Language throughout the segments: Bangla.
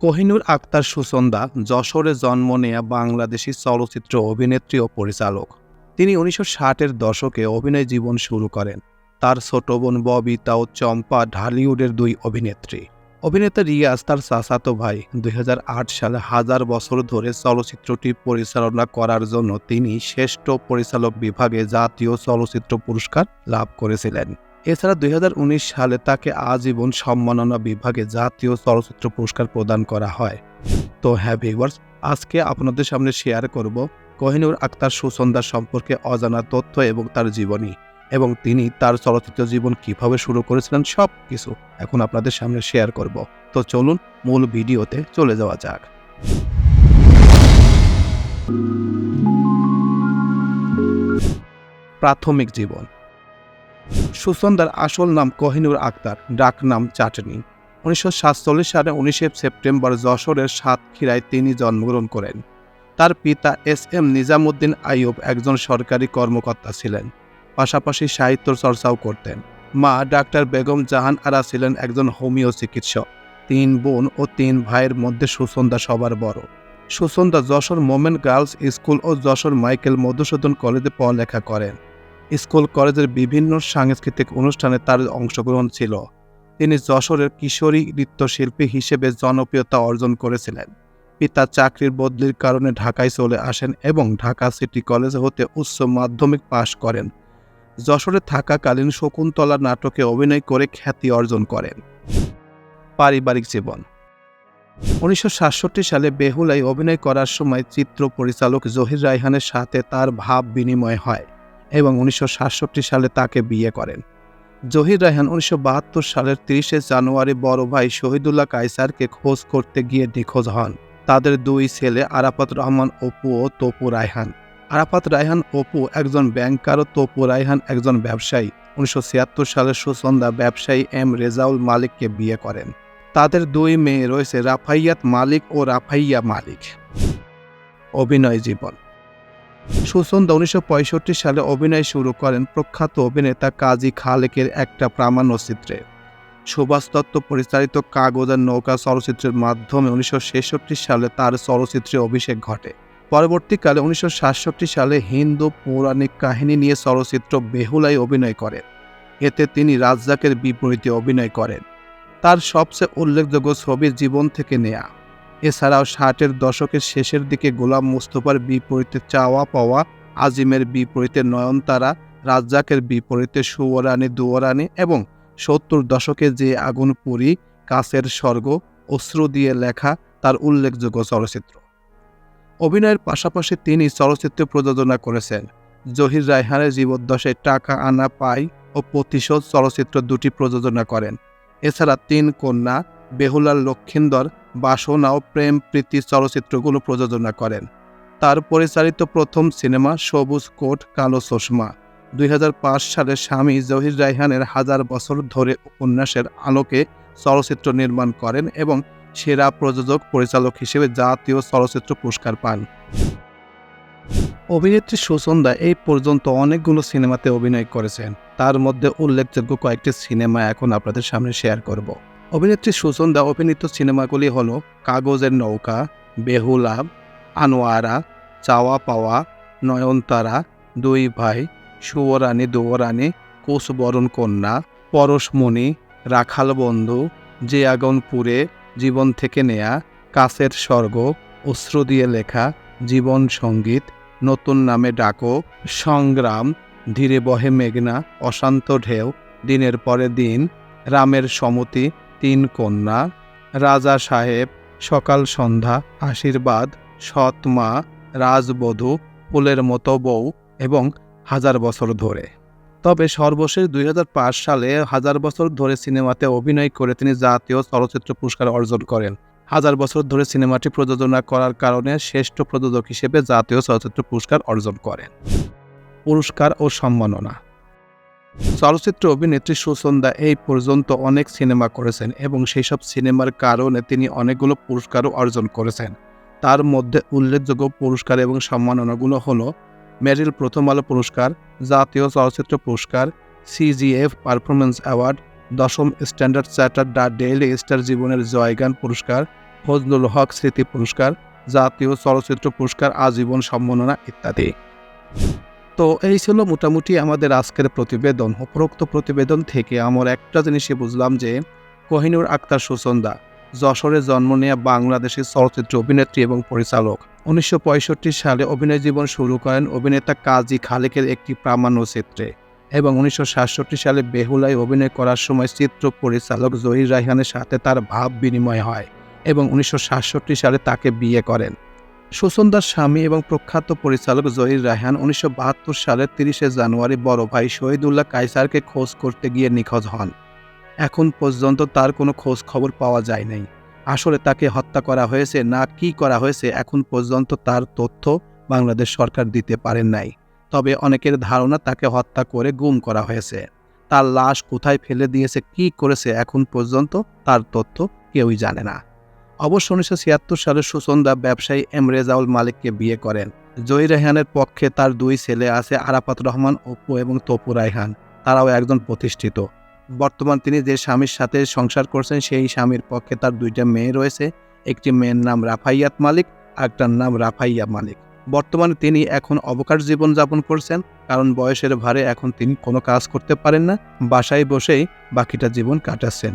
কোহিনুর আক্তার সুসন্দা যশোরে জন্ম নেয়া বাংলাদেশি চলচ্চিত্র অভিনেত্রী ও পরিচালক। তিনি উনিশশো ষাটের দশকে অভিনয় জীবন শুরু করেন। তার ছোট বোন ববিতা ও চম্পা, ঢালিউডের দুই অভিনেত্রী। অভিনেতা রিয়াজ, তার চাচাতো ভাই, দুই হাজার আট সালে হাজার বছর ধরে চলচ্চিত্রটি পরিচালনা করার জন্য তিনি শ্রেষ্ঠ পরিচালক বিভাগে জাতীয় চলচ্চিত্র পুরস্কার লাভ করেছিলেন। এছাড়া দুই হাজার উনিশ সালে তাকে আজীবন সম্মাননা বিভাগে জাতীয় চলচ্চিত্র পুরস্কার প্রদান করা হয়। তো হ্যাঁ ভিউয়ার্স আজকে আপনাদের সামনে শেয়ার করব কোহিনুর আক্তার সুসন্দার সম্পর্কে অজানা তথ্য এবং তার জীবনী এবং তিনি তার চলচ্চিত্র জীবন কীভাবে শুরু করেছিলেন সব কিছু এখন আপনাদের সামনে শেয়ার করব। তো চলুন মূল ভিডিওতে চলে যাওয়া যাক। প্রাথমিক জীবন। সুসন্দার আসল নাম কোহিনুর আক্তার, ডাক নাম চাটনি। উনিশশো সাতচল্লিশ সালে উনিশে সেপ্টেম্বর যশোরের সাতক্ষীরায় তিনি জন্মগ্রহণ করেন। তার পিতা এস এম নিজামুদ্দিন আইয়ুব একজন সরকারি কর্মকর্তা ছিলেন, পাশাপাশি সাহিত্য চর্চাও করতেন। মা ডাক্তার বেগম জাহান আরা ছিলেন একজন হোমিও চিকিৎসক। তিন বোন ও তিন ভাইয়ের মধ্যে সুসন্দা সবার বড়। সুসন্দা যশোর মোমেন গার্লস স্কুল ও যশোর মাইকেল মধুসূদন কলেজে পড়ালেখা করেন। স্কুল কলেজের বিভিন্ন সাংস্কৃতিক অনুষ্ঠানে তার অংশগ্রহণ ছিল। তিনি যশোরের কিশোরী নৃত্যশিল্পী হিসেবে জনপ্রিয়তা অর্জন করেছিলেন। পিতা চাকরির বদলির কারণে ঢাকায় চলে আসেন এবং ঢাকা সিটি কলেজ হতে উচ্চ মাধ্যমিক পাশ করেন। যশোরে থাকাকালীন শকুন্তলা নাটকে অভিনয় করে খ্যাতি অর্জন করেন। পারিবারিক জীবন। উনিশশো সাতষট্টি সালে বেহুলায় অভিনয় করার সময় চিত্র পরিচালক জহির রায়হানের সাথে তার ভাব বিনিময় হয়। এবং উনিশশো সাতষট্টি সালে তাকে বিয়ে করেন। জহির রায়হান উনিশশো বাহাত্তর সালের তিরিশে জানুয়ারি বড় ভাই শহীদুল্লাহ কাইসারকে খোঁজ করতে গিয়ে নিখোঁজ হন। তাদের দুই ছেলে আরাফাত রহমান অপু ও তপু রায়হান। আরাফাত রায়হান অপু একজন ব্যাংকার ও তপু রায়হান একজন ব্যবসায়ী। উনিশশো ছিয়াত্তর সালে সুসন্দা ব্যবসায়ী এম রেজাউল মালিককে বিয়ে করেন। তাদের দুই মেয়ে রয়েছে রাফাইয়াত মালিক ও রাফাইয়া মালিক। অভিনয় জীবন। সুসন্দা উনিশশো সালে অভিনয় শুরু করেন প্রখ্যাত অভিনেতা কাজী খালেকের একটা প্রামাণ্য চিত্রে। সুভাষ দত্ত পরিচালিত কাগজের নৌকা চলচ্চিত্রের মাধ্যমে উনিশশো ছেষট্টি সালে তার চলচ্চিত্রে অভিষেক ঘটে। পরবর্তীকালে উনিশশো সাতষট্টি সালে হিন্দু পৌরাণিক কাহিনী নিয়ে চলচ্চিত্র বেহুলায় অভিনয় করেন। এতে তিনি রাজ্জাকের বিপরীতে অভিনয় করেন। তার সবচেয়ে উল্লেখযোগ্য ছবি জীবন থেকে নেয়া। এছাড়াও ষাটের দশকের শেষের দিকে গোলাম মুস্তফার বিপরীতে চাওয়া পাওয়া, আজিমের বিপরীতে নয়নতারা, রাজ্জাকের বিপরীতে সুয়রানি দুয়রানি এবং সত্তর দশকে যে আগুন পুরী, কাছের স্বর্গ, অশ্রু দিয়ে লেখা তার উল্লেখযোগ্য চলচ্চিত্র। অভিনয়ের পাশাপাশি তিনি চলচ্চিত্র প্রযোজনা করেছেন। জহির রায়হানের জীবদ্দশায় টাকা আনা পাই ও প্রতিশোধ চলচ্চিত্র দুটি প্রযোজনা করেন। এছাড়া তিন কন্যা বেহুলার লক্ষিন্দর বাসনা ও প্রেম প্রীতি চলচ্চিত্রগুলো প্রযোজনা করেন। তার পরিচালিত প্রথম সিনেমা সবুজ কোট, কালো চশমা। দুই হাজার পাঁচ সালে স্বামী জহির রায়হানের হাজার বছর ধরে উপন্যাসের আলোকে চলচ্চিত্র নির্মাণ করেন এবং সেরা প্রযোজক, পরিচালক হিসেবে জাতীয় চলচ্চিত্র পুরস্কার পান। অভিনেত্রী সুসন্দা এই পর্যন্ত অনেকগুলো সিনেমাতে অভিনয় করেছেন। তার মধ্যে উল্লেখযোগ্য কয়েকটি সিনেমা এখন আপনাদের সামনে শেয়ার করব। অভিনেত্রী সুসন্দা অভিনীত সিনেমাগুলি হল কাগজের নৌকা বেহুলা আনোয়ারা, চাওয়া পাওয়া, নয়নতারা, দুই ভাই সুবরানী দুবরানী কুশবরণ কন্যা, পরশমণি, রাখাল বন্ধু যে আগুনপুরে জীবন থেকে নেয়া, কাছের স্বর্গ, অশ্রু দিয়ে লেখা, জীবন সংগীত, নতুন নামে ডাকো, সংগ্রাম, ধীরে বহে মেঘনা, অশান্ত ঢেউ, দিনের পরে দিন, রামের সমতি তিন কন্যা, রাজা সাহেব, সকাল সন্ধ্যা, আশীর্বাদ, সৎ মা, রাজবধূ, ফুলের মতো বউ এবং হাজার বছর ধরে। তবে সর্বশেষ দুই হাজার পাঁচ সালে হাজার বছর ধরে সিনেমাতে অভিনয় করে তিনি জাতীয় চলচ্চিত্র পুরস্কার অর্জন করেন। হাজার বছর ধরে সিনেমাটি প্রযোজনা করার কারণে শ্রেষ্ঠ প্রযোজক হিসেবে জাতীয় চলচ্চিত্র পুরস্কার অর্জন করেন। পুরস্কার ও সম্মাননা। চলচ্চিত্র অভিনেত্রী সুসন্দা এই পর্যন্ত অনেক সিনেমা করেছেন এবং সেই সব সিনেমার কারণে তিনি অনেকগুলো পুরস্কারও অর্জন করেছেন। তার মধ্যে উল্লেখযোগ্য পুরস্কার এবং সম্মাননাগুলো হল মেরিল প্রথম আলো পুরস্কার, জাতীয় চলচ্চিত্র পুরস্কার সিজিএফ পারফরমেন্স অ্যাওয়ার্ড, দশম Standard Chartered the Daily Star জীবনের জয়গান পুরস্কার, ফজলুল হক স্মৃতি পুরস্কার, জাতীয় চলচ্চিত্র পুরস্কার, আজীবন সম্মাননা ইত্যাদি। তো এই ছিল মোটামুটি আমাদের আজকের প্রতিবেদন, উপরোক্ত প্রতিবেদন থেকে আমার একটা জিনিসই বুঝলাম যে কোহিনুর আক্তার সুসন্দা যশোরে জন্ম নেওয়া বাংলাদেশের চলচ্চিত্র অভিনেত্রী এবং পরিচালক। উনিশশো পঁয়ষট্টি সালে অভিনয় জীবন শুরু করেন অভিনেতা কাজী খালেকের একটি প্রামাণ্য চিত্রে এবং উনিশশো সাতষট্টি সালে বেহুলায় অভিনয় করার সময় চিত্র পরিচালক জহির রাইহানের সাথে তার ভাব বিনিময় হয় এবং উনিশশো সাতষট্টি সালে তাকে বিয়ে করেন। সুসন্দার স্বামী এবং প্রখ্যাত পরিচালক জহির রায়হান উনিশশো বাহাত্তর সালের তিরিশে জানুয়ারি বড় ভাই শহীদুল্লাহ কাইসারকে খোঁজ করতে গিয়ে নিখোঁজ হন। এখন পর্যন্ত তার কোনো খোঁজ খবর পাওয়া যায় নাই। আসলে তাকে হত্যা করা হয়েছে না কি করা হয়েছে এখন পর্যন্ত তার তথ্য বাংলাদেশ সরকার দিতে পারেন নাই। তবে অনেকের ধারণা তাকে হত্যা করে গুম করা হয়েছে। তার লাশ কোথায় ফেলে দিয়েছে, কি করেছে এখন পর্যন্ত তার তথ্য কেউই জানে না। অবশ্য উনিশশো ছিয়াত্তর সালে সুসন্দা ব্যবসায়ী এম রেজাউল মালিককে বিয়ে করেন। জহি রেহানের পক্ষে তার দুই ছেলে আছে আরাফাত রহমান, অপু এবং তপু রায়হান। তারাও একজন প্রতিষ্ঠিত। বর্তমান তিনি যে স্বামীর সাথে সংসার করছেন, সেই স্বামীর পক্ষে তার দুইটা মেয়ে রয়েছে। একটি মেয়ের নাম রাফাইয়াত মালিক, আরেকটার নাম রাফাইয়া মালিক। বর্তমানে তিনি এখন অবকাশ জীবন যাপন করছেন, কারণ বয়সের ভারে এখন তিনি কোনো কাজ করতে পারেন না। বাসায় বসেই বাকিটা জীবন কাটাচ্ছেন।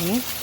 Okay.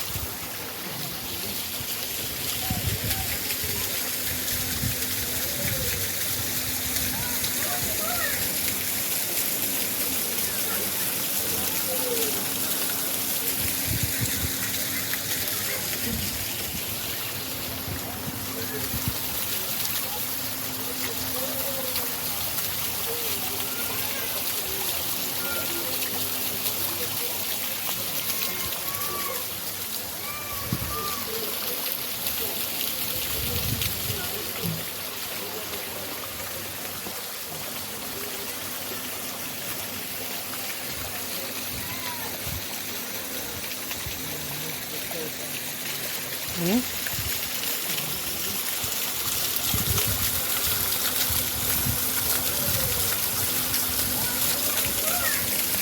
네.